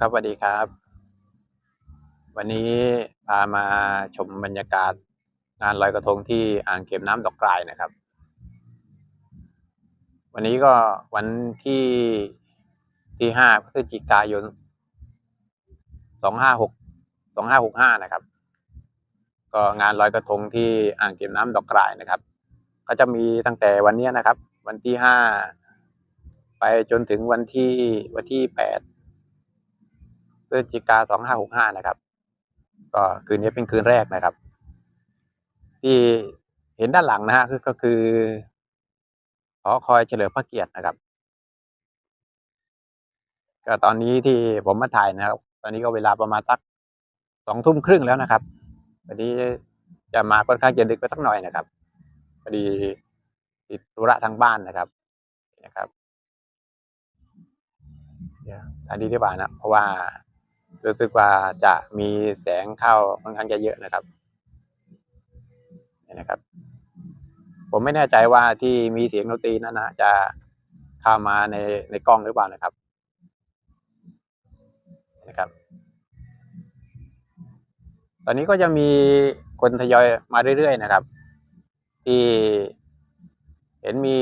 ครับสวัสดีครับ วันนี้พามาชมบรรยากาศงานลอยกระทงที่อ่างเก็บน้ำดอกกลายนะครับ วันนี้ก็วันที่ที่ห้าพฤศจิกายนสองห้าหกสองห้าหกห้านะครับ ก็งานลอยกระทงที่อ่างเก็บน้ำดอกกลายนะครับ ก็จะมีตั้งแต่วันนี้นะครับ วันที่ห้าไปจนถึงวันที่วันที่แปด ศจิกาสองห้าหกห้านะครับ ก็คืนนี้เป็นคืนแรกนะครับ ที่เห็นด้านหลังนะฮะคือก็คือหอคอยเฉลิมพระเกียรตินะครับก็ตอนนี้ที่ผมมาถ่ายนะครับ ตอนนี้ก็เวลาประมาณสักสองทุ่มครึ่งแล้วนะครับวันนี้จะมาค่อนข้างจะดึกไปสักหน่อยนะครับพอดีติดธุระทางบ้านนะครับนะครับเดี๋ยวอันนี้ดีกว่านะเพราะว่า รู้สึกว่าจะมีแสงเข้าค่อนข้างจะเยอะนะครับนี่นะครับ ผมไม่แน่ใจว่าที่มีเสียงดนตรีนั้นนะจะเข้ามาในในกล้องหรือเปล่านะครับนะครับ ตอนนี้ก็จะมีคนทยอยมาเรื่อยๆนะครับ ที่เห็นมี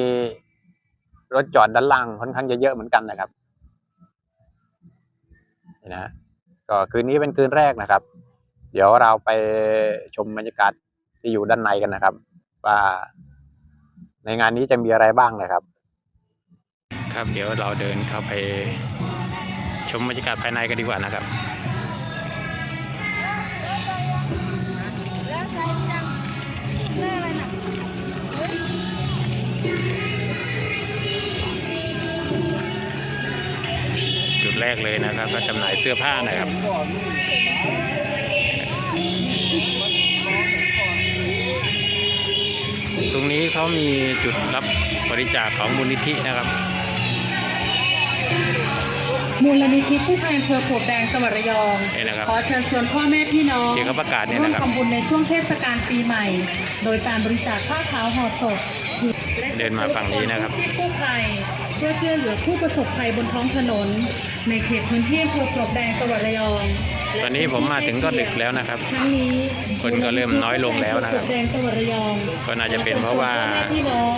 รถจอดด้านล่างค่อนข้างจะเยอะเหมือนกันนะครับนี่นะ ก็คืนนี้เป็นคืนแรกนะครับ เดี๋ยวเราไปชมบรรยากาศที่อยู่ด้านในกันนะครับ ว่าในงานนี้จะมีอะไรบ้างนะครับ ครับเดี๋ยวเราเดินเข้าไปชมบรรยากาศภายในกันดีกว่านะครับ แรกเลยนะครับก็จำหน่ายเสื้อผ้านะครับตรงนี้เขามีจุดรับบริจาคของมูลนิธินะครับ มูลนิธิกู้ภัยอำเภอปลวกแดงจังหวัดระยองนี่นะครับขอเชิญชวนพ่อแม่พี่น้องที่เขาประกาศเนี่ยร่วมนะครับทำบุญในช่วงเทศกาลปีใหม่ โดยการบริจาคผ้าขาวห่อศพและเดินมาฝั่งนี้นะครับ ที่กู้ภัยเพื่อช่วยเหลือผู้ประสบภัยบนท้องถนน ในเขตพื้นที่อำเภอปลวกแดงจังหวัดระยองและ ตอนนี้ผมมาถึงก็ดึกแล้วนะครับครั้งนี้คนก็เริ่มน้อยลงแล้วนะครับปวกแดงจังหวัดระยองก็น่าจะเป็นเพราะว่าพี่น้อง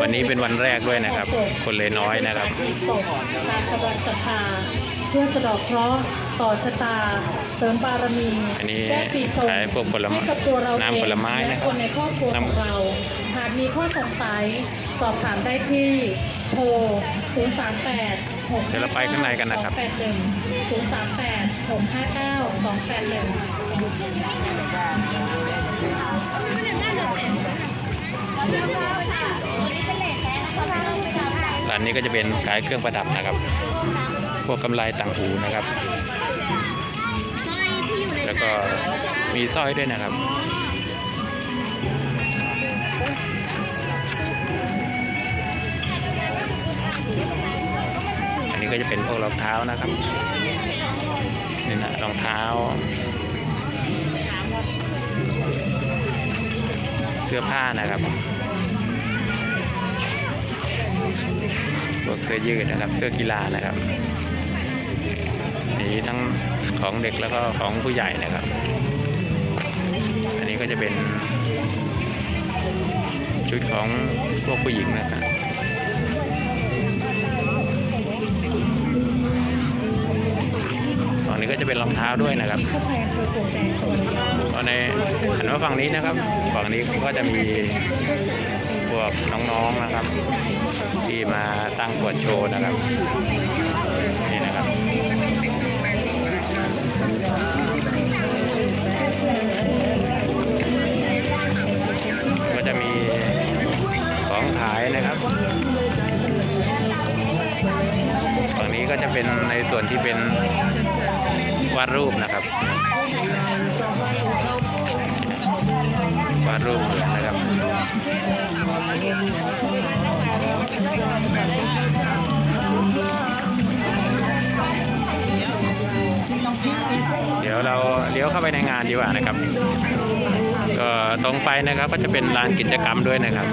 วันนี้เป็นวันแรกด้วยนะครับ คนเลยน้อยนะครับตกตามกำลังศรัทธาเพื่อสะเดอกเคราะห์ต่อชะตาเสริมบารมีอันนี้แก้ปีชงขายพวกผลไม้ให้กับตัวเราเองน้ำผลไม้นะครับและคนในครอบครัวของน้ำเราหากมีข้อสงสัยสอบถามได้ที่โทร 038 6 เดี๋ยวเราไปข้างในกันนะครับ 281 038 659 281 ร้านนี้ก็จะเป็นขายเครื่องประดับนะครับ พวกกำไลต่างหูนะครับ แล้วก็มีสร้อยด้วยนะครับอัน ก็จะเป็นพวกรองเท้านะครับนี่นะรองเท้า เสื้อผ้านะครับพวกเสื้อยืดนะครับ เสื้อกีฬานะครับมีทั้งของเด็กแล้วก็ของผู้ใหญ่นะครับ อันนี้ก็จะเป็นชุดของพวกผู้หญิงนะครับ จะเป็นรองเท้าด้วยนะครับเภอปลวกแดงจังหวัดระยองตอนในหันมาฝั่งนี้นะครับ ฝั่งนี้ก็จะมีพวกน้องๆนะครับ ที่มาตั้งขวดโชว์นะครับนี่นะครับก็จะมีของขายนะครับฝั่งนี้ก็จะเป็นในส่วนที่เป็น วาดรูปนะครับวาดรูปนะครับเดี๋ยวเราเลี้ยวเข้าไปในงานดีกว่านะครับก็ตรงไปนะครับก็จะเป็นลานกิจกรรมด้วยนะครับ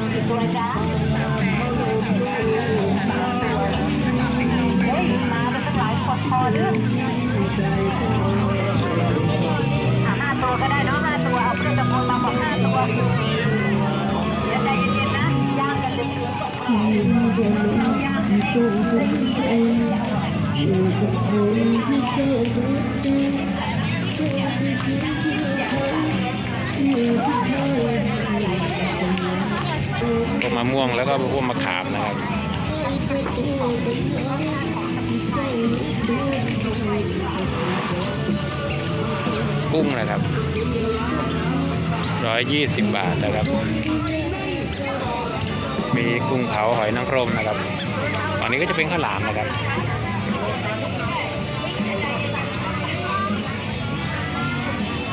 มาเป็นหลายขอดคอเห้าตัวก็ได้เนาะห้าตัวเอาเปตะพงมาบอกห้าตัวเดี๋ใจเย็นๆนะยางกันเอตปลกม่วงแล้วก็พวกมะขามนะครับ กุ้งนะครับร้อยยี่สิบบาทนะครับ มีกุ้งเผาหอยนางรมนะครับฝั่งนี้ก็จะเป็นข้าวหลามนะครับ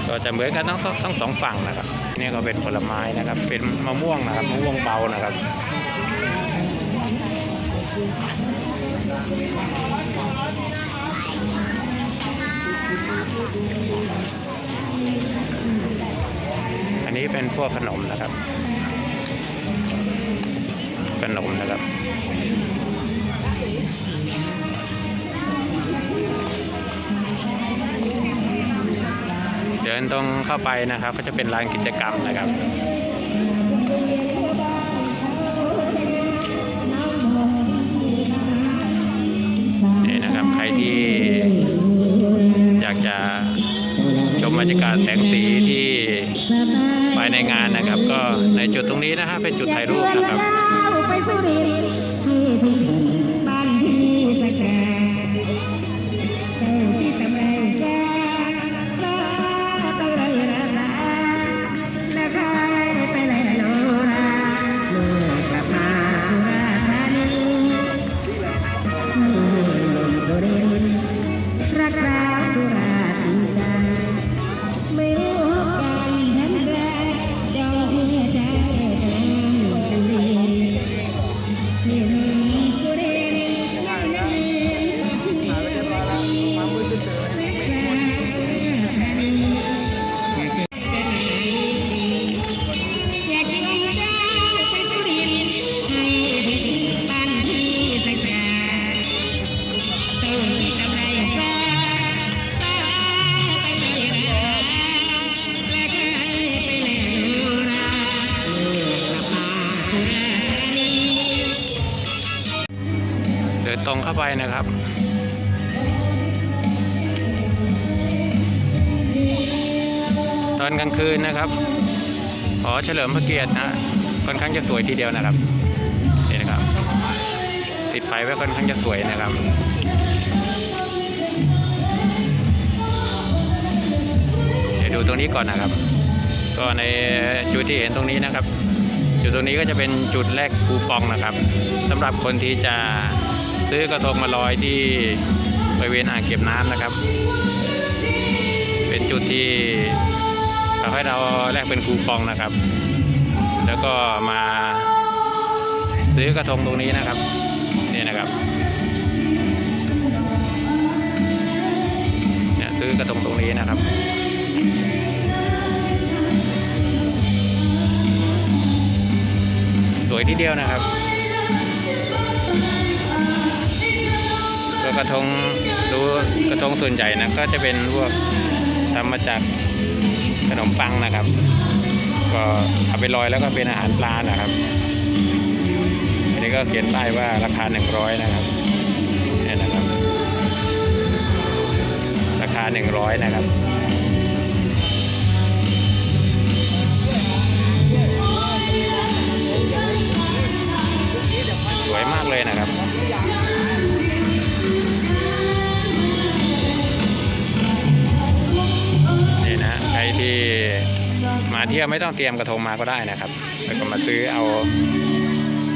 ก็จะเหมือนกันทั้งทั้งสองฝั่งนะครับนี่ก็เป็นผลไม้นะครับ เป็นมะม่วงนะครับมะม่วงเบานะครับ อันนี้เป็นพวกขนมนะครับ ขนมนะครับเดินตรงเข้าไปนะครับ ก็จะเป็นลานกิจกรรมนะครับนี่นะครับใครที่อยากจะชมบรรยากาศแสงสีที่ายในงานนะครับ ก็ในจุดตรงนี้นะฮะเป็นจุดถ่ายรูปนะครับ ดินตรงเข้าไปนะครับตอนกลางคืนนะครับหอเฉลิมพระเกียรตินะค่อนข้างจะสวยทีเดียวนะครับนี่นะครับ ติดไฟไว้ค่อนข้างจะสวยนะครับเดี๋ยวดูตรงนี้ก่อนนะครับ ก็ในจุดที่เห็นตรงนี้นะครับ จุดตรงนี้ก็จะเป็นจุดแรกคูปองนะครับสำหรับคนที่จะ ซื้อกระทงมาลอยที่บริเวณอ่างเก็บน้ำนะครับ เป็นจุดที่เขาให้เราแลกเป็นคูปองนะครับ แล้วก็มาซื้อกระทงตรงนี้นะครับนี่นะครับเนี่ยซื้อกระทงตรงนี้นะครับสวยทีเดียวนะครับ ตัวกระทงรูกระทงส่วนใหญ่นะก็จะเป็นพวกทำมาจากขนมปังนะครับ ก็เอาไปลอยแล้วก็เป็นอาหารปลานะครับอันนี้ก็เขียนป้ายว่าราคา 100 นะครับนี่นะครับ ราคา 100 นะครับ มาเที่ยวไม่ต้องเตรียมกระทงมาก็ได้นะครับแล้วก็มาซื้อเอา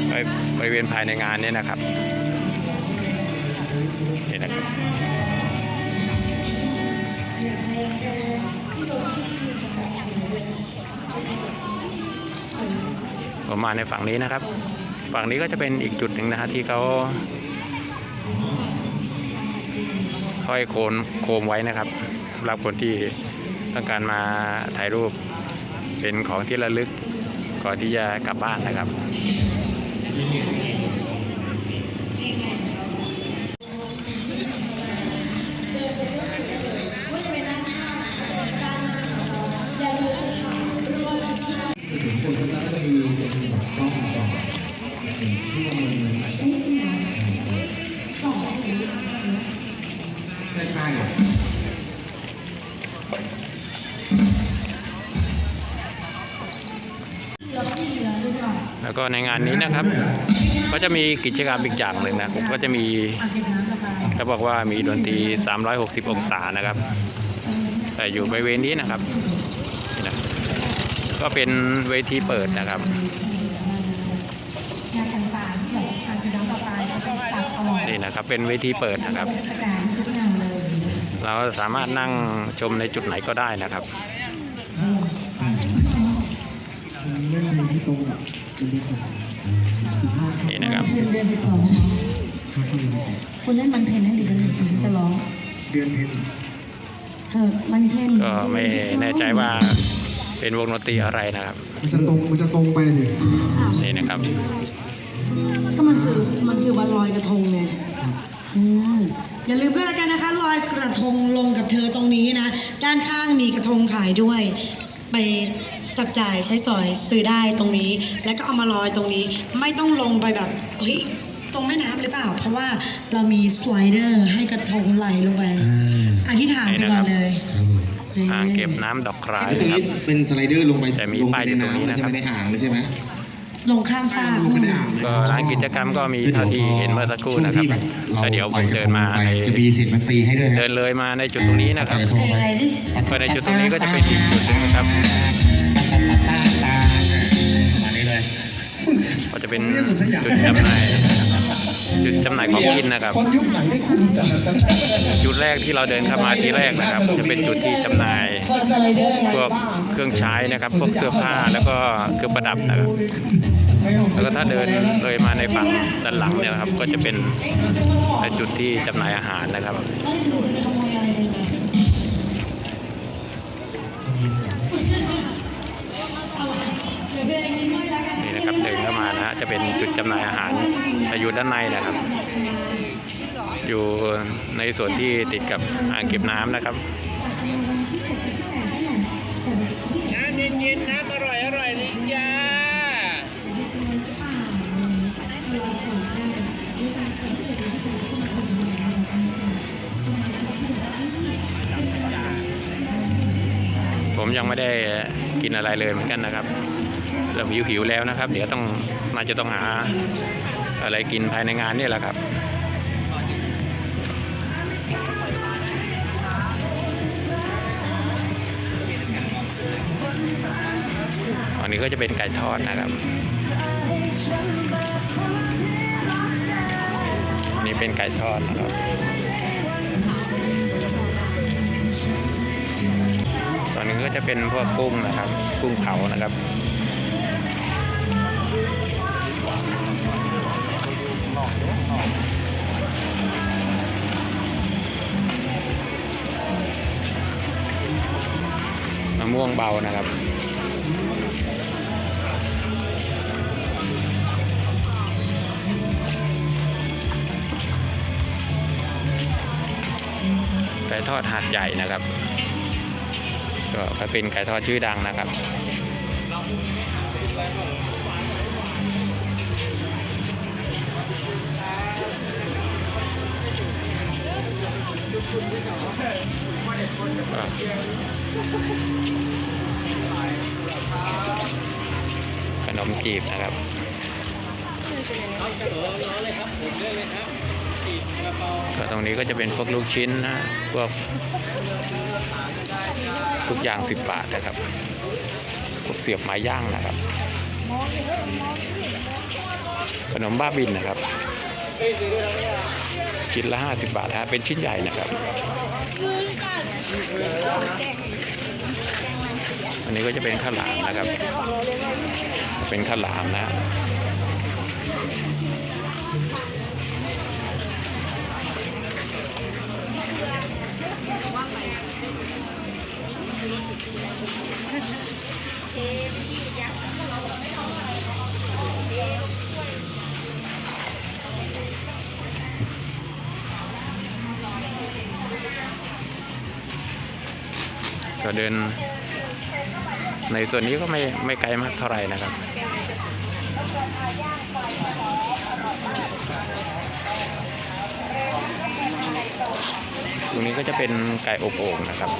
ไปบริเวณภายในงานนี้นะครับนี่นะครับผมมาในฝั่งนี้นะครับ ฝั่งนี้ก็จะเป็นอีกจุดหนึ่งนะฮะที่เขาห้อยโคนโคมไว้นะครับสำหรับคนที่ต้องการมาถ่ายรูป เป็นของที่ระลึกก่อนที่จะกลับบ้านนะครับ ในงานนี้นะครับ ก็จะมีกิจกรรมอีกอย่างหนึ่งนะผมก็จะมีเก็บน้ำระบายเขาบอกว่ามีดนตรี 360 องศานะครับ แต่อยู่บริเวณนี้นะครับนี่นะก็เป็นเวทีเปิดนะครับนี่นะครับเป็นเวทีเปิดนะครับเทศกาลทุกงานเลยเราสามารถนั่งชมในจุดไหนก็ได้นะครับ นี่นะครับเดือนเดือนสิบสองคุณเล่นมันเพนให้ดิฉันดิฉันจะร้องเดือนเพ็ญเธอมันเพนก็ไม่แน่ใจว่าเป็นวงดนตรีอะไรนะครับ มันจะตรงมันจะตรงไปเลยนี่นะครับ ก็มันคือมันคือวันลอยกระทงไงอืมอย่าลืมด้วยละกันนะคะลอยกระทงลงกับเธอตรงนี้นะ ด้านข้างมีกระทงขายด้วย ไป จับจ่ายใช้สอยซื้อได้ตรงนี้ แล้วก็เอามาลอยตรงนี้ ไม่ต้องลงไปแบบเฮ้ยตรงแม่น้ำหรือเปล่า เพราะว่าเรามีสไลเดอร์ให้กระทงไหลลงไปอธิษฐานไปก่อนเลยครับผมนี่อ่างเก็บน้ำดอกครายแล้วตรงนะคนี้รับเป็นสไลเดอร์ลงไปแต่มีลงป้าไปยในอยู่ตรงนี้น้ำเลยนะใช่ครับไหมในอ่างเลยใช่ไหม ลงข้ามฟากลงไปในอ่างเลยก็ร้านกิจกรรมก็มีเท่าที่เห็นเมื่อสักครู่นะครับช่วงที่แบบเราแต่เดี๋ยวผมเดินมาปล่ในอยกระทงไปจะมีเสียงดนตรีให้ด้วยนะเดินเลยมาในจุดตรงนี้นะครับปล่อยกระทงเพลงไปอะไรดิก็ในจุดตรงนี้ก็จะเป็นอีกจุดหนึ่งนะครับมานี้เลยก็จะเป็นจุดจำหน่าย จุดจำหน่ายของกินนะครับ คนยุคไหนได้คุณแต่จุดแรกที่เราเดินเข้ามาทีแรกนะครับ จะเป็นจุดที่จำหน่ายคนสไลเดอร์ไงพวกเครื่องใช้นะครับ พวกเสื้อผ้าแล้วก็เครื่องประดับนะครับ แล้วก็ถ้าเดินเลยมาในฝั่งด้านหลังเนี่ยนะครับ ก็จะเป็นจุดที่จำหน่ายอาหารนะครับ นเข้ามานะฮะจะเป็นจุดจำหน่ายอาหารแต่อยู่ด้านในนะครับ อยู่ในส่วนที่ติดกับอ่างเก็บน้ำนะครับน้ำเย็นๆน้ำอร่อยอร่อยเลยจ้าผมยังไม่ได้กินอะไรเลยเหมือนกันนะครับ เริ่มหิวหิวๆแล้วนะครับ เดี๋ยวต้องน่าจะต้องหาอะไรกินภายในงานนี่แหละครับอันนี้ก็จะเป็นไก่ทอดนะครับอันนี้เป็นไก่ทอดนะครับตอนนี้ก็จะเป็นพวกกุ้งนะครับ กุ้งเผานะครับ มะม่วงเบานะครับไก่ทอดหาดใหญ่นะครับ ก็ก็เป็นไก่ทอดชื่อดังนะครับ ขนมจีบนะครับก็ตรงนี้ก็จะเป็นพวกลูกชิ้นนะพวกทุกอย่าง10บาทนะครับพวกเสียบไม้ย่างนะครับ ขนมบ้าบินนะครับ ชิ้นละ 50 บาทนะฮะเป็นชิ้นใหญ่นะครับ อันนี้ก็จะเป็นข้าวหลามนะครับ เป็นข้าวหลามนะ เดิน ในส่วนนี้ก็ไม่ไม่ไกลมากเท่าไหร่นะครับตรงนี้ก็จะเป็นไก่อบโอ่งนะครับ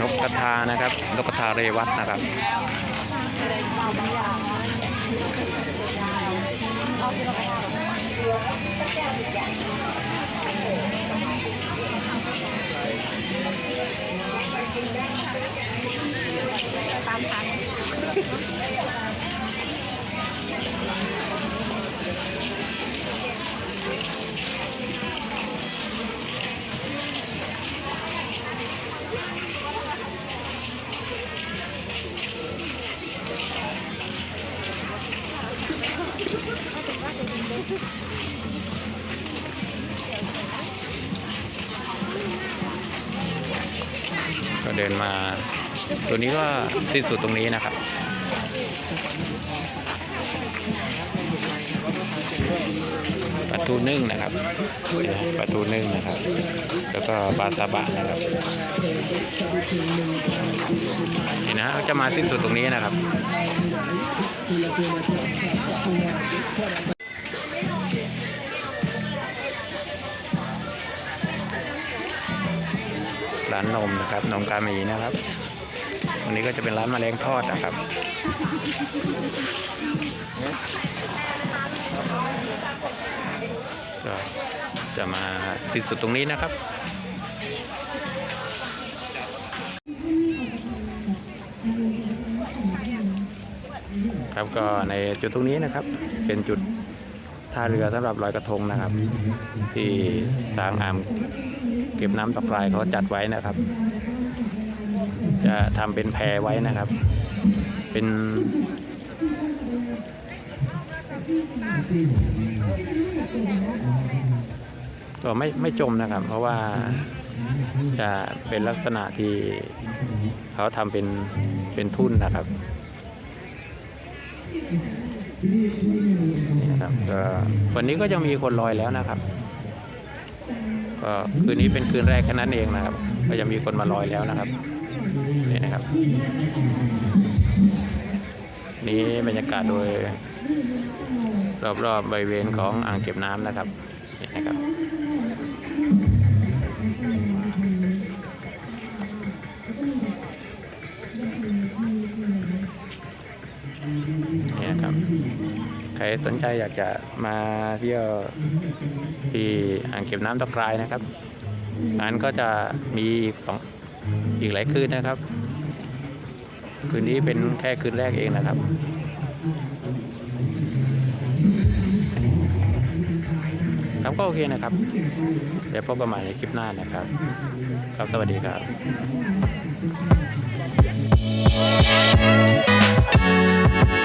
นกกระทานะครับนกกระทาเรวัตนะครับ ก็เดินมา ตัวนี้ก็สิ้นสุดตรงนี้นะครับปลาทูนึ่งนะครับปลาทูนึ่งนะครับ แล้วก็ปลาซาบะนะครับนี่นะเขาจะมาสิ้นสุดตรงนี้นะครับานนมนะครับนมกามีนะครับวันนี้ก็จะเป็นร้านมแมลงทอดนะครับก็จะมาสิ้นสุดตรงนี้นะครับ ครับก็ในจุดตรงนี้นะครับ เป็นจุด ท่าเรือสำหรับลอยกระทงนะครับ ที่ทางอ่างเก็บน้ำตะไคร้เขาจัดไว้นะครับ จะทำเป็นแพไว้นะครับ เป็นก็ไม่ไม่จมนะครับ เพราะว่าจะเป็นลักษณะที่เขาทำเป็นเป็นทุ่นนะครับ ก็วันนี้ก็ยังมีคนลอยแล้วนะครับก็คืนนี้เป็นคืนแรกแค่นั้นเองนะครับ ก็ยังมีคนมาลอยแล้วนะครับนี่นะครับ นี้บรรยากาศโดย รอบๆบริเวณของอ่างเก็บน้ำนะครับนี่นะครับ รสนใจอยากจะมาเที่ยวที่อ่างเก็บน้ำตะไคร้นะครับงานก็จะมีอีกสองอีกหลายคืนนะครับ คืนนี้เป็นแค่คืนแรกเองนะครับครับก็โอเคนะครับ เดี๋ยวพบกันใหม่ในคลิปหน้านะครับ ครับสวัสดีครับ